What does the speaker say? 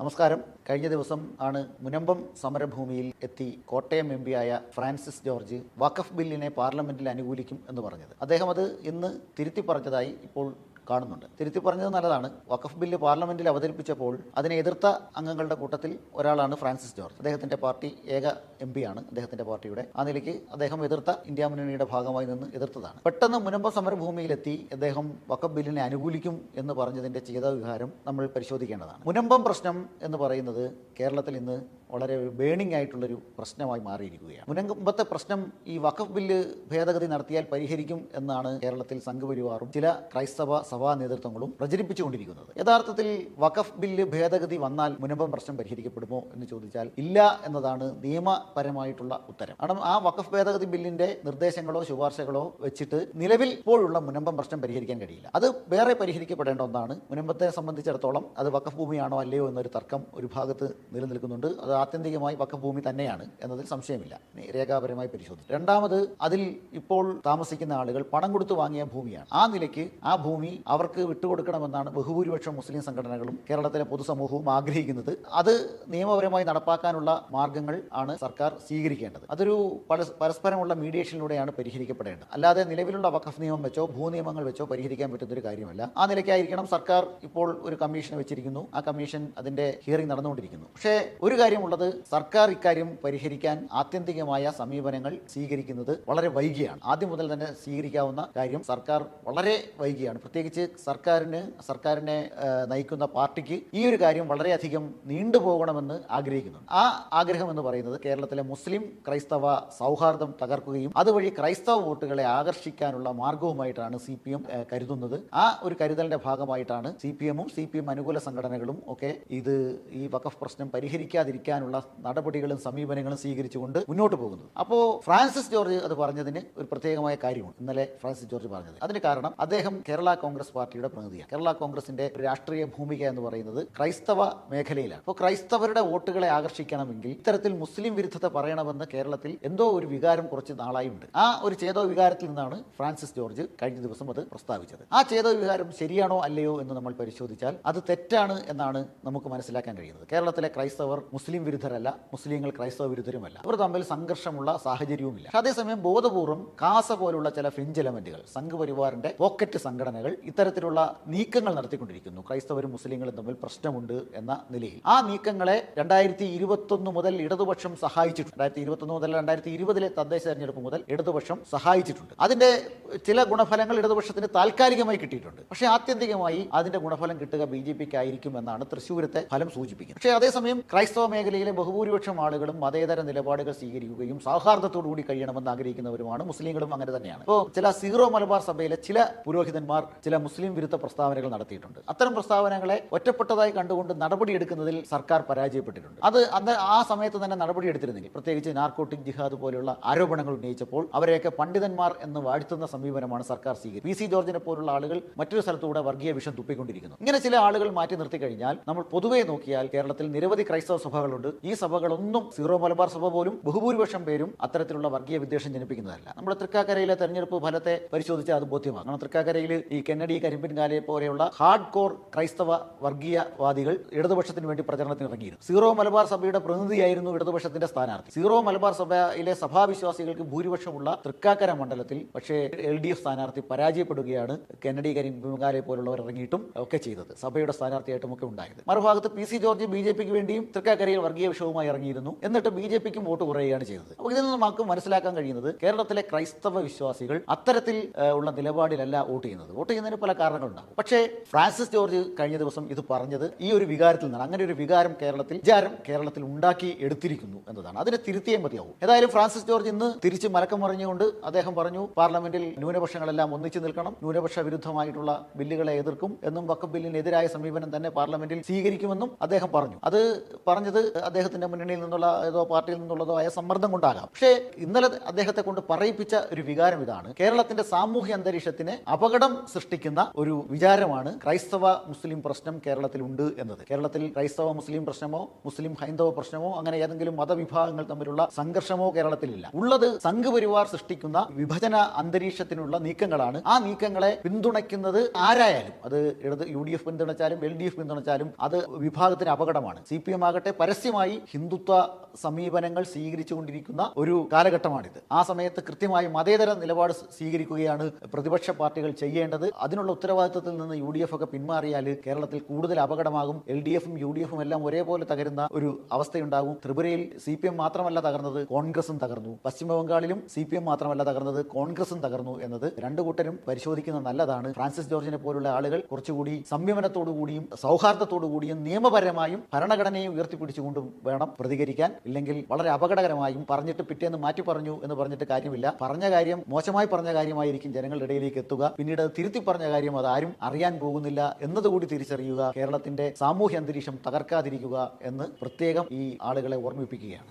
നമസ്കാരം. കഴിഞ്ഞ ദിവസം ആണ് മുനമ്പം സമരഭൂമിയിൽ എത്തി കോട്ടയം എം ആയ ഫ്രാൻസിസ് ജോർജ് വഖഫ് ബില്ലിനെ പാർലമെന്റിൽ അനുകൂലിക്കും എന്ന് പറഞ്ഞത്. അദ്ദേഹം അത് ഇന്ന് തിരുത്തി പറഞ്ഞതായി ഇപ്പോൾ കാണുന്നുണ്ട്. തിരുത്തി പറഞ്ഞത് നല്ലതാണ്. വഖഫ് ബില്ല് പാർലമെന്റിൽ അവതരിപ്പിച്ചപ്പോൾ അതിനെ എതിർത്ത അംഗങ്ങളുടെ കൂട്ടത്തിൽ ഒരാളാണ് ഫ്രാൻസിസ് ജോർജ്. അദ്ദേഹത്തിന്റെ പാർട്ടി ഏക എം ആണ് അദ്ദേഹത്തിന്റെ പാർട്ടിയുടെ ആ നിലയ്ക്ക് അദ്ദേഹം എതിർത്ത ഇന്ത്യ മുന്നണിയുടെ ഭാഗമായി നിന്ന് എതിർത്തതാണ്. പെട്ടെന്ന് മുനമ്പ സമരഭൂമിയിലെത്തി അദ്ദേഹം വഖഫ് ബില്ലിനെ അനുകൂലിക്കും എന്ന് പറഞ്ഞതിന്റെ ചെയ്ത വിഹാരം നമ്മൾ പരിശോധിക്കേണ്ടതാണ്. മുനമ്പം പ്രശ്നം എന്ന് പറയുന്നത് കേരളത്തിൽ ഇന്ന് വളരെ ബേണിംഗ് ആയിട്ടുള്ളൊരു പ്രശ്നമായി മാറിയിരിക്കുകയാണ്. മുനമ്പത്തെ പ്രശ്നം ഈ വഖഫ് ബില്ല് ഭേദഗതി നടത്തിയാൽ പരിഹരിക്കും എന്നാണ് കേരളത്തിൽ സംഘപരിവാറും ചില ക്രൈസ്തവ സഭാ നേതൃത്വങ്ങളും പ്രചരിപ്പിച്ചുകൊണ്ടിരിക്കുന്നത്. യഥാർത്ഥത്തിൽ വഖഫ് ബില്ല് ഭേദഗതി വന്നാൽ മുനമ്പം പ്രശ്നം പരിഹരിക്കപ്പെടുമോ എന്ന് ചോദിച്ചാൽ ഇല്ല എന്നതാണ് നിയമപരമായിട്ടുള്ള ഉത്തരം. കാരണം ആ വഖഫ് ഭേദഗതി ബില്ലിന്റെ നിർദ്ദേശങ്ങളോ ശുപാർശകളോ വെച്ചിട്ട് നിലവിൽ ഇപ്പോഴുള്ള മുനമ്പം പ്രശ്നം പരിഹരിക്കാൻ കഴിയില്ല. അത് വേറെ പരിഹരിക്കപ്പെടേണ്ട ഒന്നാണ്. മുനമ്പത്തെ സംബന്ധിച്ചിടത്തോളം അത് വഖഫ് ഭൂമിയാണോ അല്ലയോ എന്നൊരു തർക്കം ഒരു ഭാഗത്ത് നിലനിൽക്കുന്നുണ്ട്. അത് ആത്യന്തികമായി വക്കഭൂമി ഭൂമി തന്നെയാണ് എന്നതിൽ സംശയമില്ല. രേഖാപരമായി പരിശോധിച്ചു. രണ്ടാമത് അതിൽ ഇപ്പോൾ താമസിക്കുന്ന ആളുകൾ പണം കൊടുത്തു വാങ്ങിയ ഭൂമിയാണ്. ആ നിലയ്ക്ക് ആ ഭൂമി അവർക്ക് വിട്ടുകൊടുക്കണമെന്നാണ് ബഹുഭൂരിപക്ഷം മുസ്ലിം സംഘടനകളും കേരളത്തിലെ പൊതുസമൂഹവും ആഗ്രഹിക്കുന്നത്. അത് നിയമപരമായി നടപ്പാക്കാനുള്ള മാർഗങ്ങൾ ആണ് സർക്കാർ സ്വീകരിക്കേണ്ടത്. അതൊരു പരസ്പരമുള്ള മീഡിയേഷനിലൂടെയാണ് പരിഹരിക്കപ്പെടേണ്ടത്. അല്ലാതെ നിലവിലുള്ള വഖഫ് നിയമം വെച്ചോ ഭൂനിയമങ്ങൾ വെച്ചോ പരിഹരിക്കാൻ പറ്റുന്ന ഒരു കാര്യമല്ല. ആ നിലയ്ക്കായിരിക്കണം സർക്കാർ ഇപ്പോൾ ഒരു കമ്മീഷൻ വെച്ചിരിക്കുന്നു. ആ കമ്മീഷൻ അതിന്റെ ഹിയറിംഗ് നടന്നുകൊണ്ടിരിക്കുന്നു. പക്ഷേ ഒരു കാര്യമുള്ളത് സർക്കാർ ഇക്കാര്യം പരിഹരിക്കാൻ ആത്യന്തികമായ സമീപനങ്ങൾ സ്വീകരിക്കുന്നത് വളരെ വൈകിയാണ്. ആദ്യം മുതൽ തന്നെ സ്വീകരിക്കാവുന്ന കാര്യം സർക്കാർ വളരെ വൈകിയാണ്. പ്രത്യേകിച്ച് സർക്കാരിന് സർക്കാരിനെ നയിക്കുന്ന പാർട്ടിക്ക് ഈ ഒരു കാര്യം വളരെയധികം നീണ്ടുപോകണമെന്ന് ആഗ്രഹിക്കുന്നു. ആ ആഗ്രഹം എന്ന് പറയുന്നത് കേരളത്തിലെ മുസ്ലിം ക്രൈസ്തവ സൗഹാർദ്ദം തകർക്കുകയും അതുവഴി ക്രൈസ്തവ വോട്ടുകളെ ആകർഷിക്കാനുള്ള മാർഗവുമായിട്ടാണ് സി പി എം കരുതുന്നത്. ആ ഒരു കരുതലിന്റെ ഭാഗമായിട്ടാണ് സി പി എമ്മും സി പി എം അനുകൂല സംഘടനകളും ഒക്കെ ഇത് ഈ വഖഫ് പ്രശ്നം പരിഹരിക്കാതിരിക്കാനുള്ള നടപടികളും സമീപനങ്ങളും സ്വീകരിച്ചുകൊണ്ട് മുന്നോട്ട് പോകുന്നത് അപ്പോ ഫ്രാൻസിസ് ജോർജ് അത് പറഞ്ഞതിന് ഒരു പ്രത്യേകമായ കാര്യമാണ് ഇന്നലെ ഫ്രാൻസിസ് ജോർജ് പറഞ്ഞത്. അതിന് കാരണം അദ്ദേഹം കേരള കോൺഗ്രസ് പാർട്ടിയുടെ പ്രതിനിധിയാണ്. കേരള കോൺഗ്രസിന്റെ രാഷ്ട്രീയ ഭൂമിക എന്ന് പറയുന്നത് ക്രൈസ്തവ മേഖലയിലാണ്. അപ്പോൾ ക്രൈസ്തവരുടെ വോട്ടുകളെ ആകർഷിക്കണമെങ്കിൽ ഇത്തരത്തിൽ മുസ്ലിം വിരുദ്ധത പറയണമെന്ന് കേരളത്തിൽ എന്തോ ഒരു വികാരം കുറച്ച് നാളായി ഉണ്ട് ആ ഒരു ചേതോ വികാരത്തിൽ നിന്നാണ് ഫ്രാൻസിസ് ജോർജ് കഴിഞ്ഞ ദിവസം അത് പ്രസ്താവിച്ചത്. ആ ചേതോ വികാരം ശരിയാണോ അല്ലയോ എന്ന് നമ്മൾ പരിശോധിച്ചാൽ അത് തെറ്റാണ് എന്നാണ് നമുക്ക് മനസ്സിലാക്കാൻ കഴിയുന്നത്. കേരളത്തിലെ ക്രൈസ്തവർ മുസ്ലിം വിരുദ്ധരല്ല മുസ്ലിങ്ങൾ ക്രൈസ്തവ വിരുദ്ധരുമല്ല. അവർ തമ്മിൽ സംഘർഷമുള്ള സാഹചര്യവുമില്ല. അതേസമയം ബോധപൂർവം കാസ പോലുള്ള ചില ഫ്രിഞ്ച് എലമെന്റുകൾ സംഘപരിവാറിന്റെ പോക്കറ്റ് സംഘടനകൾ ഇത്തരത്തിലുള്ള നീക്കങ്ങൾ നടത്തിക്കൊണ്ടിരിക്കുന്നു. ക്രൈസ്തവരും മുസ്ലിങ്ങളും തമ്മിൽ പ്രശ്നമുണ്ട് എന്ന നിലയിൽ. ആ നീക്കങ്ങളെ രണ്ടായിരത്തി ഇരുപത്തൊന്ന് മുതൽ ഇടതുപക്ഷം സഹായിച്ചിട്ടുണ്ട്. രണ്ടായിരത്തി ഇരുപത്തൊന്ന് മുതൽ രണ്ടായിരത്തി ഇരുപതിലെ തദ്ദേശ തെരഞ്ഞെടുപ്പ് മുതൽ ഇടതുപക്ഷം സഹായിച്ചിട്ടുണ്ട്. അതിന്റെ ചില ഗുണഫലങ്ങൾ ഇടതുപക്ഷത്തിന് താൽക്കാലികമായി കിട്ടിയിട്ടുണ്ട്. പക്ഷേ ആത്യന്തികമായി അതിന്റെ ഗുണഫലം കിട്ടുക ബി ജെ പിക്ക് ആയിരിക്കും എന്നാണ് തൃശ്ശൂരത്തെ ഫലം സൂചിപ്പിക്കുന്നത്. പക്ഷേ അതേസമയം ക്രൈസ്തവ മേഖലയിലെ ബഹുഭൂരിപക്ഷം ആളുകളും മതേതര നിലപാടുകൾ സ്വീകരിക്കുകയും സൗഹാർദ്ദത്തോടുകൂടി കഴിയണമെന്ന് ആഗ്രഹിക്കുന്നവരുമാണ് മുസ്ലിങ്ങളും അങ്ങനെ തന്നെയാണ്. ഇപ്പോൾ ചില സീറോ മലബാർ സഭയിലെ ചില പുരോഹിതന്മാർ ചില മുസ്ലിം വിരുദ്ധ പ്രസ്താവനകൾ നടത്തിയിട്ടുണ്ട്. അത്തരം പ്രസ്താവനകളെ ഒറ്റപ്പെട്ടതായി കണ്ടുകൊണ്ട് നടപടിയെടുക്കുന്നതിൽ സർക്കാർ പരാജയപ്പെട്ടിട്ടുണ്ട്. അത് അന്ന് ആ സമയത്ത് തന്നെ നടപടിയെടുത്തിരുന്നെങ്കിൽ പ്രത്യേകിച്ച് നാർക്കോട്ടിക് ജിഹാദ് പോലുള്ള ആരോപണങ്ങൾ ഉന്നയിച്ചപ്പോൾ അവരെയൊക്കെ പണ്ഡിതന്മാർ എന്ന് വാഴ്ത്തുന്ന സമീപനമാണ് സർക്കാർ സ്വീകരിച്ചത്. പി സി ജോർജിനെ പോലുള്ള ആളുകൾ മറ്റൊരു സ്ഥലത്തൂടെ വർഗീയ വിഷം തുപ്പിക്കൊണ്ടിരിക്കുന്നു. ഇങ്ങനെ ചില ആളുകൾ മാറ്റി നിർത്തി കഴിഞ്ഞാൽ നമ്മൾ പൊതുവെ നോക്കിയാൽ കേരളത്തിൽ നിരവധി ക്രൈസ്തവ സഭകളുണ്ട്. ഈ സഭകളൊന്നും സീറോ മലബാർ സഭ പോലും ബഹുഭൂരിപക്ഷം പേരും അത്തരത്തിലുള്ള വർഗീയ വിദ്വേഷം ജനിപ്പിക്കുന്നതല്ല. നമ്മുടെ തൃക്കാക്കരയിലെ തെരഞ്ഞെടുപ്പ് ഫലത്തെ പരിശോധിച്ചാൽ അത് ബോധ്യമാണ് കാരണം തൃക്കാക്കരയിൽ ഈ കെന്നഡി കരിമ്പിൻകാലെ പോലെയുള്ള ഹാർഡ് കോർ ക്രൈസ്തവ വർഗീയവാദികൾ ഇടതുപക്ഷത്തിന് വേണ്ടി പ്രചരണത്തിന് ഇറങ്ങിയിരുന്നു. സീറോ മലബാർ സഭയുടെ പ്രതിനിധിയായിരുന്നു ഇടതുപക്ഷത്തിന്റെ സ്ഥാനാർത്ഥി. സീറോ മലബാർ സഭയിലെ സഭാവിശ്വാസികൾക്ക് ഭൂരിപക്ഷമുള്ള തൃക്കാക്കര മണ്ഡലത്തിൽ പക്ഷേ എൽ ഡി എഫ് സ്ഥാനാർത്ഥി പരാജയപ്പെടുകയാണ് കെന്നഡി കരിമ്പിൻകാലെ പോലുള്ളവർ ഇറങ്ങിയിട്ടും ഒക്കെ ചെയ്തത്. സഭയുടെ സ്ഥാനാർത്ഥിയായിട്ടും ഒക്കെ ഉണ്ടായത്. മറുഭാഗത്ത് P C George B J പിക്ക് വേണ്ടിയും തൃക്കാക്കരയിൽ വർഗീയ വിഷയവുമായി ഇറങ്ങിയിരുന്നു. എന്നിട്ട് ബി ജെ പിക്കും വോട്ട് കുറയുകയാണ് ചെയ്തത്. അപ്പോൾ ഇതിൽ നിന്ന് നമുക്ക് മനസ്സിലാക്കാൻ കഴിയുന്നത് കേരളത്തിലെ ക്രൈസ്തവ വിശ്വാസികൾ അത്തരത്തിൽ ഉള്ള നിലപാടിലല്ല വോട്ട് ചെയ്യുന്നത്. വോട്ട് ചെയ്യുന്നതിന് പല കാരണങ്ങളുണ്ടാകും. പക്ഷേ ഫ്രാൻസിസ് ജോർജ് കഴിഞ്ഞ ദിവസം ഇത് പറഞ്ഞത് ഈ ഒരു വികാരത്തിൽ നിന്നാണ്. അങ്ങനെ ഒരു വികാരം കേരളത്തിൽ വിചാരം കേരളത്തിൽ ഉണ്ടാക്കി എടുത്തിരിക്കുന്നു എന്നതാണ്. അതിനെ തിരുത്തിയേ മതിയാവും. ഏതായാലും ഫ്രാൻസിസ് ജോർജ് ഇന്ന് തിരിച്ച് മലക്കം മറിഞ്ഞുകൊണ്ട് അദ്ദേഹം പറഞ്ഞു പാർലമെന്റിൽ ന്യൂനപക്ഷങ്ങളെല്ലാം ഒന്നിച്ചു നിൽക്കണം. ന്യൂനപക്ഷ വിരുദ്ധമായിട്ടുള്ള ബില്ലുകളെ എതിർക്കും എന്നും വക്കം ബില്ലിനെതിരായ സമീപനം തന്നെ പാർലമെന്റിൽ സ്വീകരിക്കുമെന്നും അദ്ദേഹം പറഞ്ഞു. അത് പറഞ്ഞത് അദ്ദേഹത്തിന്റെ മുന്നണിയിൽ നിന്നുള്ള ഏതോ പാർട്ടിയിൽ നിന്നുള്ളതോ ആയ സമ്മർദ്ദം കൊണ്ടാകാം. പക്ഷേ ഇന്നലെ അദ്ദേഹത്തെ കൊണ്ട് പറയിപ്പിച്ച ഒരു വികാരം ഇതാണ്. കേരളത്തിന്റെ സാമൂഹ്യ അന്തരീക്ഷത്തിന് അപകടം സൃഷ്ടിക്കുന്ന ഒരു വിചാരമാണ് ക്രൈസ്തവ മുസ്ലിം പ്രശ്നം കേരളത്തിൽ ഉണ്ട് എന്നത്. കേരളത്തിൽ ക്രൈസ്തവ മുസ്ലിം പ്രശ്നമോ മുസ്ലിം ഹൈന്ദവ പ്രശ്നമോ അങ്ങനെ ഏതെങ്കിലും മതവിഭാഗങ്ങൾ തമ്മിലുള്ള സംഘർഷമോ കേരളത്തിലില്ല. ഉള്ളത് സംഘപരിവാർ സൃഷ്ടിക്കുന്ന വിഭജന അന്തരീക്ഷത്തിനുള്ള നീക്കങ്ങളാണ്. ആ നീക്കങ്ങളെ പിന്തുണയ്ക്കുന്നത് ആരായാലും അത് ഇടത് യു ഡി എഫ് പിന്തുണച്ചാലും എൽ ഡി എഫ് പിന്തുണച്ചാലും അത് വിഭാഗത്തിന് അപകടമാണ്. സി പി എം ആകട്ടെ പരസ്യമായി ഹിന്ദുത്വ സമീപനങ്ങൾ സ്വീകരിച്ചുകൊണ്ടിരിക്കുന്ന ഒരു കാലഘട്ടമാണിത്. ആ സമയത്ത് കൃത്യമായി മതേതര നിലപാട് സ്വീകരിക്കുകയാണ് പ്രതിപക്ഷ പാർട്ടികൾ ചെയ്യേണ്ടത്. അതിനുള്ള ഉത്തരവാദിത്തത്തിൽ നിന്ന് യു ഡി എഫ് ഒക്കെ പിന്മാറിയാൽ കേരളത്തിൽ കൂടുതൽ അപകടമാകും. എൽ ഡി എഫും യു ഡി എഫും എല്ലാം ഒരേപോലെ തകരുന്ന ഒരു അവസ്ഥയുണ്ടാകും. ത്രിപുരയിൽ സി പി എം മാത്രമല്ല തകർന്നത് കോൺഗ്രസും തകർന്നു. പശ്ചിമബംഗാളിലും സി പി എം മാത്രമല്ല തകർന്നത് കോൺഗ്രസും തകർന്നു എന്നത് രണ്ടു കൂട്ടരും പരിശോധിക്കുന്നത് നല്ലതാണ്. ഫ്രാൻസിസ് ജോർജിനെ പോലുള്ള ആളുകൾ കുറച്ചുകൂടി സംയമനത്തോടു കൂടിയും കൂടിയും നിയമപരമായും ഭരണഘടനയെ ഉയർത്തിപ്പിടിച്ചുകൊണ്ടും വേണം പ്രതികരിക്കാൻ? ഇല്ലെങ്കിൽ വളരെ അപകടകരമായും പറഞ്ഞിട്ട് പിറ്റേന്ന് മാറ്റി പറഞ്ഞു എന്ന് പറഞ്ഞിട്ട് കാര്യമില്ല. പറഞ്ഞ കാര്യം മോശമായി പറഞ്ഞ കാര്യമായിരിക്കും ജനങ്ങളുടെ ഇടയിലേക്ക് എത്തുക. പിന്നീട് തിരുത്തി പറഞ്ഞ കാര്യം അതാരും അറിയാൻ പോകുന്നില്ല എന്നതുകൂടി തിരിച്ചറിയുക. കേരളത്തിന്റെ സാമൂഹ്യ അന്തരീക്ഷം തകർക്കാതിരിക്കുക എന്ന് പ്രത്യേകം ഈ ആളുകളെ ഓർമ്മിപ്പിക്കുകയാണ്.